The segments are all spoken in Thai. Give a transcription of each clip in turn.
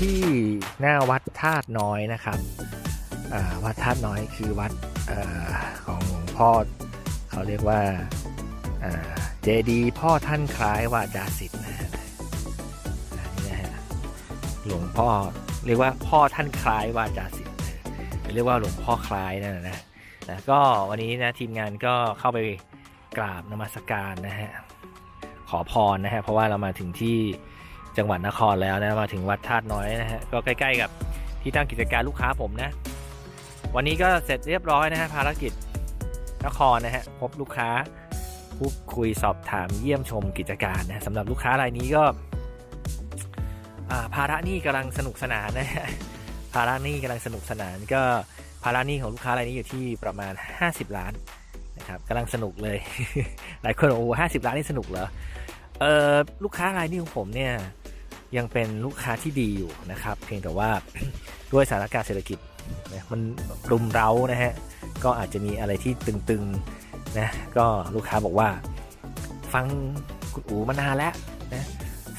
ที่หน้าวัดธาตุน้อยนะครับวัดธาตุน้อยคือวัดอของหลวงพ่อเขาเรียกว่าเจดีพ่อท่านคล้ายวาจาสิทธิ์นะฮะอันนี้นะฮะหลวงพ่อเรียกว่าพ่อท่านคล้ายวาจาสิทธิ์เรียกว่าหลวงพ่อคล้ายนั่นนะนะนะก็วันนี้นะทีมงานก็เข้าไปกราบนมัสการนะฮะขอพรนะฮะเพราะว่าเรามาถึงที่ จังหวัดนครแล้วนะมาถึงวัดธาตุน้อยนะฮะก็ใกล้ๆกับที่ตั้งกิจการลูกค้าผมนะ วันนี้ก็เสร็จเรียบร้อยนะฮะภารกิจนครนะฮะพบลูกค้าพูดคุยสอบถามเยี่ยมชมกิจการนะสำหรับลูกค้ารายนี้ก็อ่าภาระหนี้กำลังสนุกสนานนะฮะภาระหนี้กำลังสนุกสนานก็ภาระหนี้ของลูกค้ารายนี้อยู่ที่ประมาณ 50 ล้านนะครับกำลังสนุกเลย หลายคนโอ้ห้าสิบล้านนี่สนุกเหรอ เออลูกค้ารายนี้ของผมเนี่ยยังเป็นลูกค้าที่ดีอยู่นะครับ เพียงแต่ว่าด้วยสถานการณ์เศรษฐกิจนะมันรุมเร้านะฮะก็อาจจะมีอะไรที่ตึงๆนะก็ลูกค้าบอกว่า ฟังคุณอูมานานแล้วนะ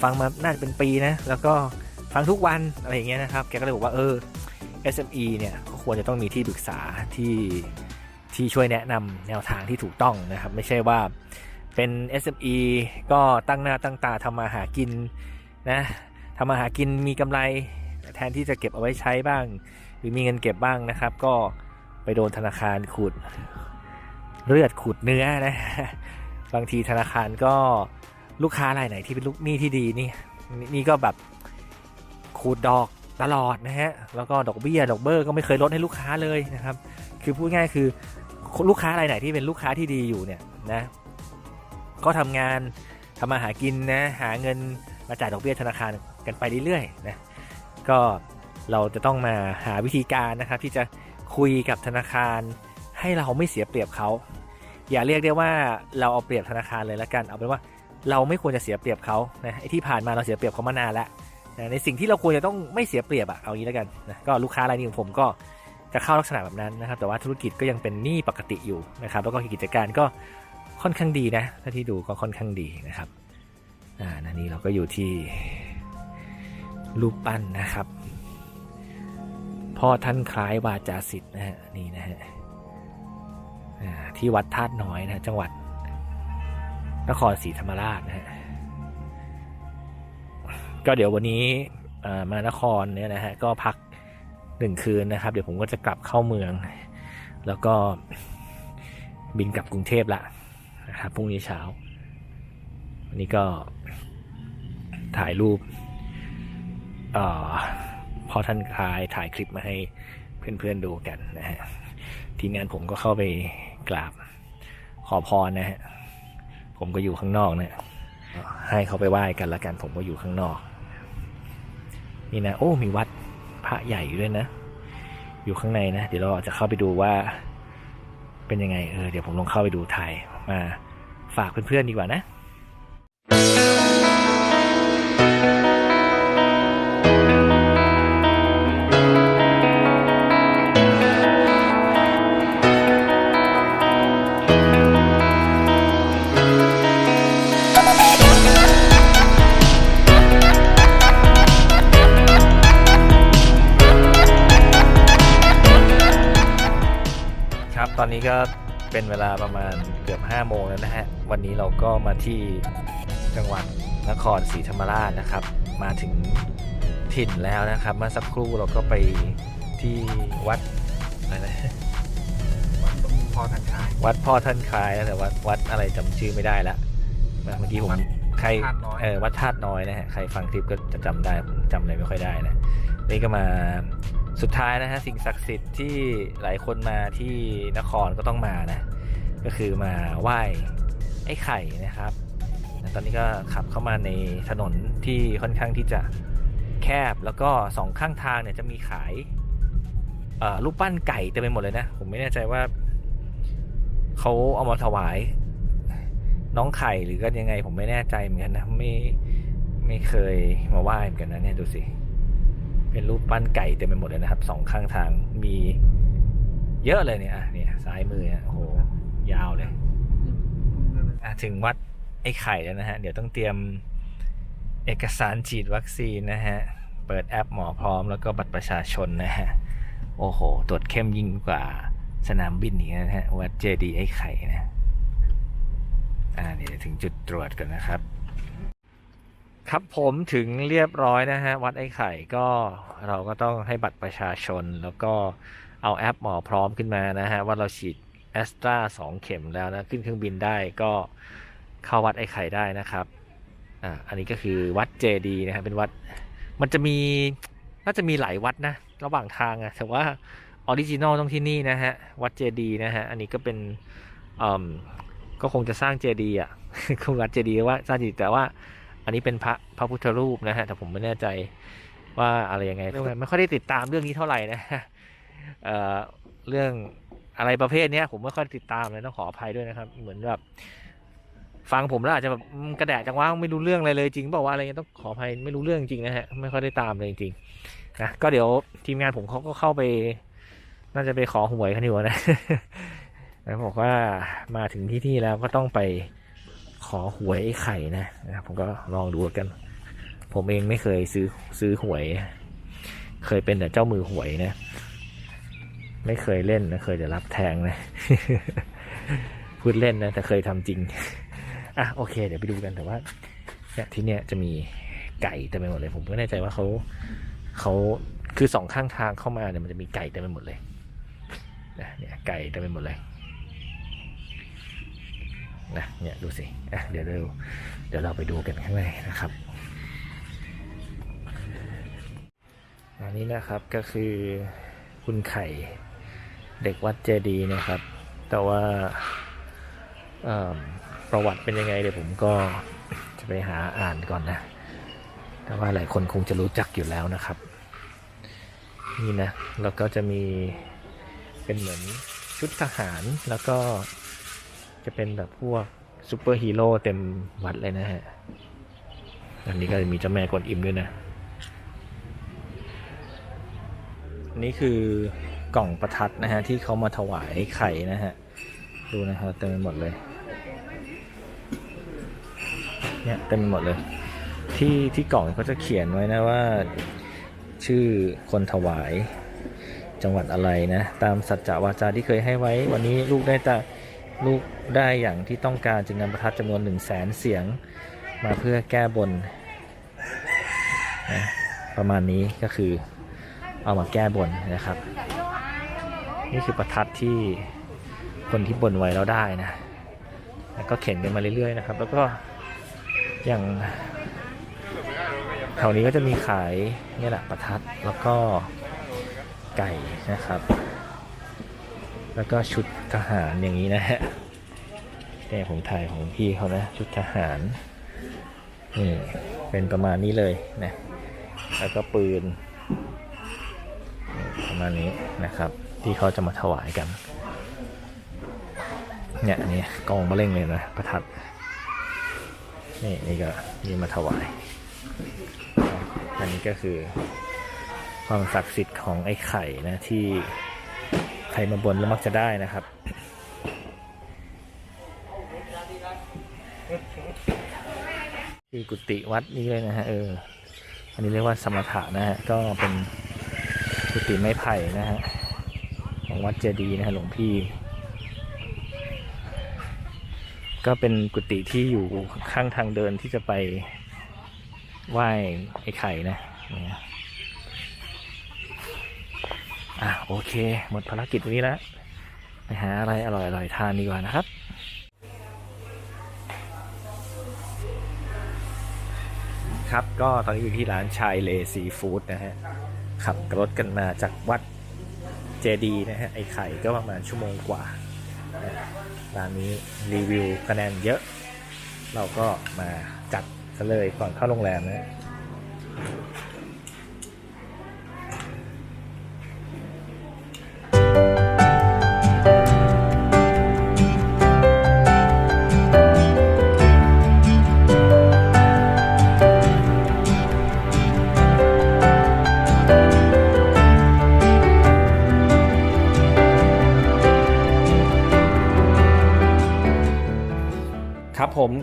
ฟังมาน่าจะเป็นปีนะแล้วก็ฟังทุกวันอะไรอย่างเงี้ยนะครับแกก็เลยบอกว่าเออ SME เนี่ยก็ควรจะต้องมีที่ปรึกษาที่ที่ช่วยแนะนำแนวทางที่ถูกต้องนะครับ ไม่ใช่ว่า เป็น SME ก็ตั้งหน้าตั้งตาทำมาหากินนะทำมาหากินมีกำไรแทนที่จะเก็บเอาไว้ใช้บ้าง หรือมีเงินเก็บบ้างนะครับ ก็ไปโดนธนาคารขูดเลือดขูดเนื้อนะบางทีธนาคารก็ลูกค้ารายไหนที่เป็นลูกหนี้ที่ดีนี่นี่ก็แบบขูดดอกตลอดนะฮะแล้วก็ดอกเบี้ยดอกเบอร์ก็ไม่เคยลดให้ลูกค้าเลยนะครับ คือพูดง่ายคือลูกค้ารายไหนที่เป็นลูกค้าที่ดีอยู่เนี่ยนะ ก็ทำงานทำมาหากินนะหาเงินมาจ่ายดอกเบี้ยธนาคารกันไปเรื่อยๆนะก็เราจะต้องมาหาวิธีการนะครับที่จะคุยกับธนาคาร ให้เราไม่เสียเปรียบเขาอย่าเรียกได้ว่าเราเอาเปรียบธนาคารเลยละกัน เอาเป็นว่าเราไม่ควรจะเสียเปรียบเขานะไอ้ที่ผ่านมาเราเสียเปรียบเขามานานแล้วนะในสิ่งที่เราควรจะต้องไม่เสียเปรียบอะเอางี้แล้วกันนะก็ลูกค้ารายนี้ของผมก็จะเข้าลักษณะแบบนั้นนะครับ แต่ว่าธุรกิจก็ยังเป็นหนี้ปกติอยู่นะครับ แล้วก็กิจการก็ ค่อนข้างดีนะ ถ้าที่ดูก็ค่อนข้างดีนะครับ อ่านันนี้เราก็อยู่ที่รูปปั้นนะครับ พ่อท่านคล้ายวาจาสิทธิ์นะฮะนี่นะฮะที่วัดธาตุน้อยนะจังหวัด นครศรีธรรมราชนะฮะก็เดี๋ยววันนี้มานครเนี่ยนะฮะก็พักหนึ่งคืนนะครับ เดี๋ยวผมก็จะกลับเข้าเมือง แล้วก็บินกลับกรุงเทพละ นะครับพรุ่งนี้เช้า วันนี้ก็ถ่ายรูปออพอท่านคลายถ่ายคลิปมาให้เพื่อนๆดูกันนะฮะทีมงานผมก็เข้าไปกราบขอพรนะฮะผมก็อยู่ข้างนอกเนี่ยให้เขาไปไหว้กันละกัน ผมก็อยู่ข้างนอก นี่นะ โอ้มีวัดพระใหญ่อยู่ด้วยนะ อยู่ข้างในนะ เดี๋ยวเราจะเข้าไปดูว่า เป็นยังไงเออเดี๋ยวผมลองเข้าไปดูถ่ายมาฝากเพื่อนๆดีกว่านะ อนนี้ก็เป็นเวลาประมาณเกือบ5โมงแล้วนะฮะ วันนี้เราก็มาที่จังหวัดนครศรีธรรมราชนะครับ มาถึงถิ่นแล้วนะครับ เมื่อสักครู่เราก็ไปที่วัดอะไรนะวัดตรงพ่อทันคาย วัดพ่อท่านคลายนะแต่วัดวัดอะไรจำชื่อไม่ได้ละ เมื่อกี้ผมวัดใครธาตุน้อยเออวัดธาตุน้อยนะฮะ ใครฟังคลิปก็จะจำได้ผมจำอะไรไม่ค่อยได้นะ นี่ก็มา สุดท้ายนะฮะสิ่งศักดิ์สิทธิ์ที่หลายคนมาที่นครก็ต้องมานะ ก็คือมาไหว้ไอ้ไข่นะครับ ตอนนี้ก็ขับเข้ามาในถนนที่ค่อนข้างที่จะแคบแล้วก็สองข้างทางเนี่ยจะมีขายอ่อรูปปั้นไก่เต็มไปหมดเลยนะ ผมไม่แน่ใจว่าเขาเอามาถวาย น้องไข่หรือกันยังไง ผมไม่แน่ใจเหมือนกันนะไม่ไม่เคยมาไหว้เหมือนกันนะเนี่ยดูสิ เป็นรูปปั้นไก่เต็มไปหมดเลยนะครับสองข้างทางมีเยอะเลยเนี่ยอะเนี่ยซ้ายมือเนี่ยโอ้โหยาวเลยอะถึงวัดไอ้ไข่แล้วนะฮะ เดี๋ยวต้องเตรียมเอกสารฉีดวัคซีนนะฮะ เปิดแอปหมอพร้อมแล้วก็บัตรประชาชนนะฮะ โอ้โห ตรวจเข้มยิ่งกว่าสนามบินนี้นะฮะ วัดเจดีย์ไอ้ไข่นะ อ่าเดี๋ยวถึงจุดตรวจกันนะครับ ครับผมถึงเรียบร้อยนะฮะ วัดไอ้ไข่ก็เราก็ต้องให้บัตรประชาชน แล้วก็เอาแอปหมอพร้อมขึ้นมานะฮะ ว่าเราฉีดแอสตราสองเข็มแล้วนะ ขึ้นเครื่องบินได้ก็เข้าวัดไอ้ไข่ได้นะครับอ่าอันนี้ก็คือวัดเจดีย์นะฮะเป็นวัดมันจะมีน่าจะมีหลายวัดนะ ระหว่างทางอะแต่ว่าออริจินอลต้องที่นี่นะฮะ วัดเจดีย์นะฮะ อันนี้ก็เป็นอืมก็คงจะสร้างเจดีย์อะคงวัดเจดีย์ว่าสร้างเจดีแต่ว่า อันนี้เป็นพระพระพุทธรูปนะฮะแต่ผมไม่แน่ใจว่าอะไรยังไงไม่ค่อยได้ติดตามเรื่องนี้เท่าไหร่นะเอ่อเรื่องอะไรประเภทเนี้ยผมไม่ค่อยติดตามเลยต้องขออภัยด้วยนะครับ เหมือนแบบฟังผมแล้วอาจจะแบบอืมกระแดะจังว่าไม่รู้เรื่องอะไรเลยจริงบอกว่าอะไรเงี้ยต้องขออภัยไม่รู้เรื่องจริงนะฮะไม่ค่อยได้ตามเลยจริงๆนะก็เดี๋ยวทีมงานผมเขาก็เข้าไป น่าจะไปขอหวยกันอยู่นะแล้วบอกว่ามาถึงที่ที่แล้วก็ต้องไป ขอหวยไอ้ไข่นะผมก็ลองดูกัน ผมเองไม่เคยซื้อซื้อหวย เคยเป็นแต่เจ้ามือหวยนะ ไม่เคยเล่นนะเคยแต่รับแทงนะพูดเล่นนะแต่เคยทำจริงอะโอเค เดี๋ยวไปดูกันแต่ว่าเนี่ยที่เนี่ยจะมีไก่เต็มไปหมดเลย ผมก็แน่ใจว่าเขาเขาคือสองข้างทางเข้ามาเนี่ยมันจะมีไก่เต็มไปหมดเลยนะเนี่ยไก่เต็มไปหมดเลย นะเนี่ยดูสิเดี๋ยวเดี๋ยวเดี๋ยวเราไปดูกันข้างในนะครับอันนี้นะครับก็คือคุณไข่เด็กวัดเจดีย์นะครับ แต่ว่าประวัติเป็นยังไงเดี๋ยวผมก็จะไปหาอ่านก่อนนะแต่ว่าหลายคนคงจะรู้จักอยู่แล้วนะครับ นี่นะแล้วก็จะมีเป็นเหมือนชุดทหารแล้วก็ จะเป็นแบบพวกซูเปอร์ฮีโร่เต็มวัดเลยนะฮะ อันนี้ก็จะมีเจ้าแม่กวนอิมด้วยนะ นี่คือกล่องประทัดนะฮะ ที่เขามาถวายไข่นะฮะ ดูนะฮะเต็มไปหมดเลย เนี่ยเต็มไปหมดเลย ที่ที่กล่องเขาจะเขียนไว้นะว่า ชื่อคนถวายจังหวัดอะไรนะ ตามสัจจะวาจาที่เคยให้ไว้วันนี้ลูกได้แต่ ลูกได้อย่างที่ต้องการจึงนำประทัดจำนวนหนึ่งแสนเสียงมาเพื่อแก้บนนะประมาณนี้ก็คือเอามาแก้บนนะครับ นี่คือประทัดที่คนที่บนไว้แล้วได้นะแล้วก็เข็นกันมาเรื่อยๆนะครับ แล้วก็อย่างแถวนี้ก็จะมีขายเนี่ยแหละประทัดแล้วก็ไก่นะครับ แล้วก็ชุดทหารอย่างนี้นะฮะนี่ผมถ่ายของพี่เขานะ ชุดทหารนี่เป็นประมาณนี้เลยนะ แล้วก็ปืนประมาณนี้นะครับ ที่เขาจะมาถวายกัน เนี่ยอันนี้กองมะเร็งเลยนะประทัดนี่นี่ก็นี่มาถวายอันนี้ก็คือความศักดิ์สิทธิ์ของไอ้ไข่นะที่ ใครมาบนแล้วมักจะได้นะครับที่กุฏิวัดนี้เลยนะฮะเออ อันนี้เรียกว่าสมถะนะฮะก็เป็นกุฏิไม้ไผ่นะฮะของวัดเจดีย์นะฮะหลวงพี่ ก็เป็นกุฏิที่อยู่ข้างทางเดินที่จะไปไหว้ไอ้ไข่นะเนี่ย อะโอเค หมดภารกิจวันนี้แล้วไปหาอะไรอร่อยๆทานดีกว่านะครับครับก็ตอนนี้อยู่ที่ร้านชายเลซีฟู้ดนะฮะ ขับรถกันมาจากวัดเจดีนะฮะ ไอไข่ก็ประมาณชั่วโมงกว่า ร้านนี้รีวิวคะแนนเยอะ เราก็มาจัดซะเลยก่อนเข้าโรงแรมนะ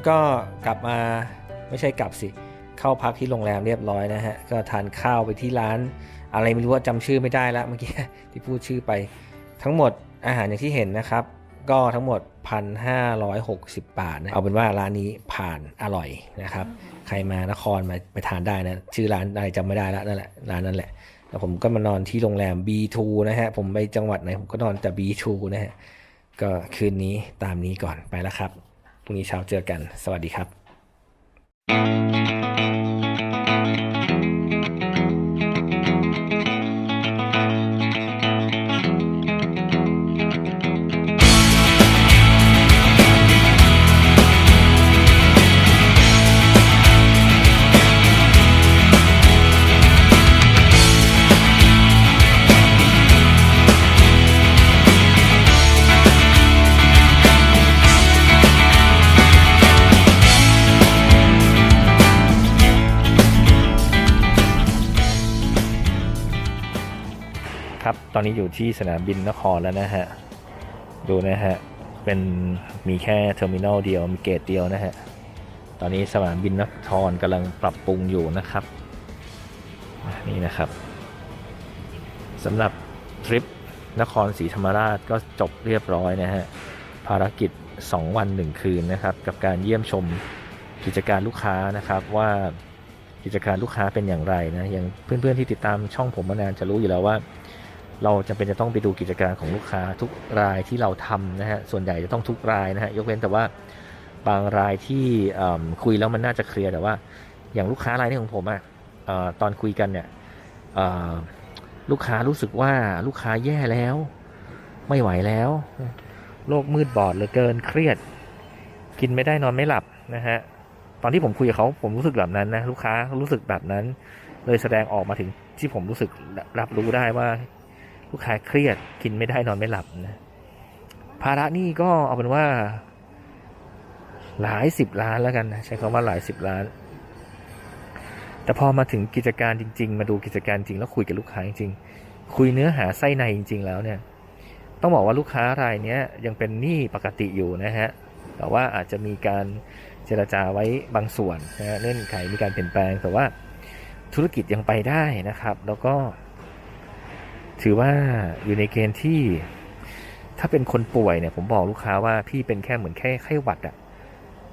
ก็กลับมาไม่ใช่กลับสิ เข้าพักที่โรงแรมเรียบร้อยนะฮะ ก็ทานข้าวไปที่ร้าน อะไรไม่รู้ว่าจำชื่อไม่ได้ละเมื่อกี้ที่พูดชื่อไป ทั้งหมดอาหารอย่างที่เห็นนะครับ ก็ทั้งหมด 1,560 บาทนะเอาเป็นว่าร้านนี้ผ่านอร่อยนะครับ ใครมานครมาไปทานได้นะ ชื่อร้านอะไรจำไม่ได้แล้วนั่นแหละร้านนั่นแหละแล้วผมก็มานอนที่โรงแรม B2 นะฮะ ผมไปจังหวัดไหนผมก็นอนแต่ B2 นะฮะ ก็คืนนี้ตามนี้ก่อนไปแล้วครับ พรุ่งนี้เช้าเจอกัน สวัสดีครับ ครับ ตอนนี้อยู่ที่สนามบินนครแล้วนะฮะ ดูนะฮะ เป็นมีแค่เทอร์มินอลเดียว มีเกตเดียวนะฮะ ตอนนี้สนามบินนครกำลังปรับปรุงอยู่นะครับ นี่นะครับสำหรับทริปนครศรีธรรมราชก็จบเรียบร้อยนะฮะ ภารกิจ 2 วัน 1 คืนนะครับ กับการเยี่ยมชมกิจการลูกค้านะครับว่ากิจการลูกค้าเป็นอย่างไรนะอย่างเพื่อนๆที่ติดตามช่องผมมานานจะรู้อยู่แล้วว่า เราจำเป็นจะต้องไปดูกิจการของลูกค้าทุกรายที่เราทำนะฮะส่วนใหญ่จะต้องทุกรายนะฮะยกเว้นแต่ว่าบางรายที่คุยแล้วมันน่าจะเคลียร์แต่ว่า อย่างลูกค้ารายนี้ของผมอะ่ะตอนคุยกันเนี่ยลูกค้ารู้สึกว่าลูกค้าแย่แล้ว ไม่ไหวแล้วโลกมืดบอดเหลือเกินเครียด กินไม่ได้นอนไม่หลับนะฮะตอนที่ผมคุยกับเขาผมรู้สึกแบบนั้นนะลูกค้ารู้สึกแบบนั้น เลยแสดงออกมาถึงที่ผมรู้สึกรับรู้ได้ว่า ลูกค้าเครียดกินไม่ได้นอนไม่หลับนะภาระนี่ก็เอาเป็นว่า หลายสิบล้านแล้วกันนะใช้คำว่าหลายสิบล้าน แต่พอมาถึงกิจการจริง ๆ มาดูกิจการจริงแล้วคุยกับลูกค้าจริงๆคุยเนื้อหาไส้ในจริง ๆ แล้วเนี่ย ต้องบอกว่าลูกค้ารายนี้ยังเป็นหนี้ปกติอยู่นะฮะแต่ว่าอาจจะมีการเจรจาไว้บางส่วนนะฮะเงื่อนไขมีการเปลี่ยนแปลงแต่ว่าธุรกิจยังไปได้นะครับ แล้วก็ ถือว่าอยู่ในเกณฑ์ที่ ถ้าเป็นคนป่วยเนี่ย ผมบอกลูกค้าว่าพี่เป็นแค่เหมือนแค่ไข้หวัดอะ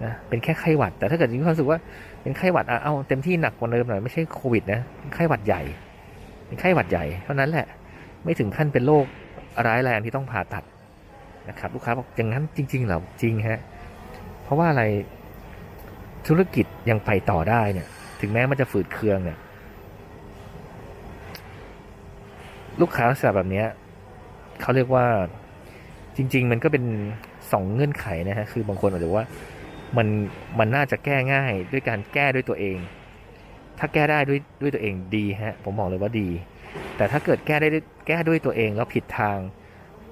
นะเป็นแค่ไข้หวัด แต่ถ้าเกิดมีความรู้สึกว่าเป็นไข้หวัดอะเอาเต็มที่หนักกว่าเดิมหน่อยไม่ใช่โควิดนะไข้หวัดใหญ่ เป็นไข้หวัดใหญ่เท่านั้นแหละ ไม่ถึงขั้นเป็นโรคร้ายแรงที่ต้องผ่าตัดนะครับ ลูกค้าบอกอย่างนั้นจริง ๆเหรอจริงฮะเพราะว่าอะไรธุรกิจยังไปต่อได้เนี่ย ถึงแม้มันจะฝืดเคืองเนี่ย ลูกค้าลักษณะแบบนี้เขาเรียกว่าจริง ๆ มันก็เป็นสองเงื่อนไขนะฮะคือบางคนอาจจะว่ามันมันน่าจะแก้ง่ายด้วยการแก้ด้วยตัวเอง ถ้าแก้ได้ด้วยด้วยตัวเองดีฮะผมบอกเลยว่าดี แต่ถ้าเกิดแก้ได้แก้ด้วยตัวเองแล้วผิดทาง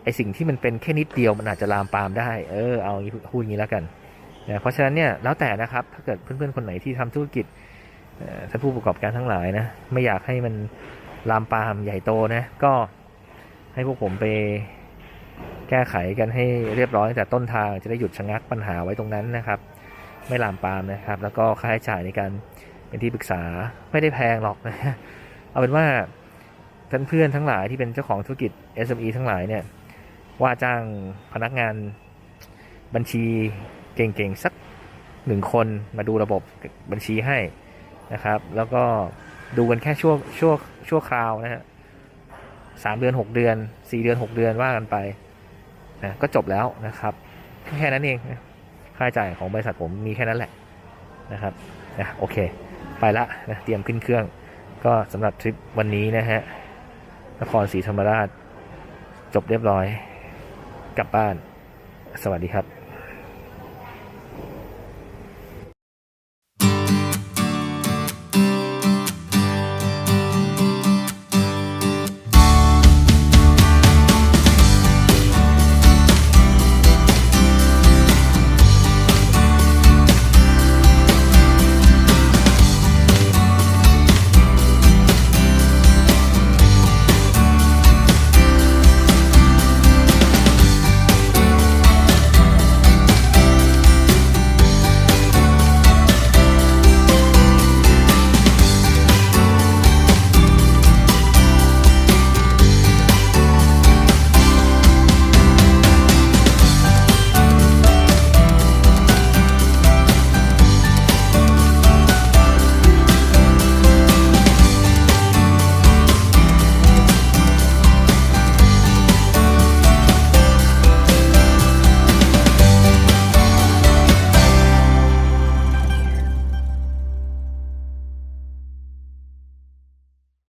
ไอสิ่งที่มันเป็นแค่นิดเดียวมันอาจจะลามปามได้ เออเอางี้พูดอย่างนี้แล้วกันนะเพราะฉะนั้นเนี่ยแล้วแต่นะครับถ้าเกิดเพื่อนๆคนไหนที่ทำธุรกิจท่านผู้ประกอบการทั้งหลายนะไม่อยากให้มัน ลามปามใหญ่โตนะก็ให้พวกผมไปแก้ไขกันให้เรียบร้อยแต่ต้นทางจะได้หยุดชะงักปัญหาไว้ตรงนั้นนะครับ ไม่ลามปามนะครับ แล้วก็ค่าใช้จ่ายในการเป็นที่ปรึกษาไม่ได้แพงหรอกนะเอาเป็นว่าท่านเพื่อนทั้งหลายที่เป็นเจ้าของธุรกิจ SME ทั้งหลายเนี่ยว่าจ้างพนักงานบัญชีเก่งๆสักหนึ่งคนมาดูระบบบัญชีให้นะครับ แล้วก็ดูกันแค่ชั่วชั่ว ชั่วคราวนะฮะสามเดือนหกเดือนสี่เดือนหกเดือนว่ากันไปนะก็จบแล้วนะครับ แค่นั้นเองค่าใช้จ่ายของบริษัทผมมีแค่นั้นแหละนะครับนะโอเค ไปละนะเตรียมขึ้นเครื่อง ก็สำหรับทริปวันนี้นะฮะนครศรีธรรมราชจบเรียบร้อย กลับบ้าน สวัสดีครับ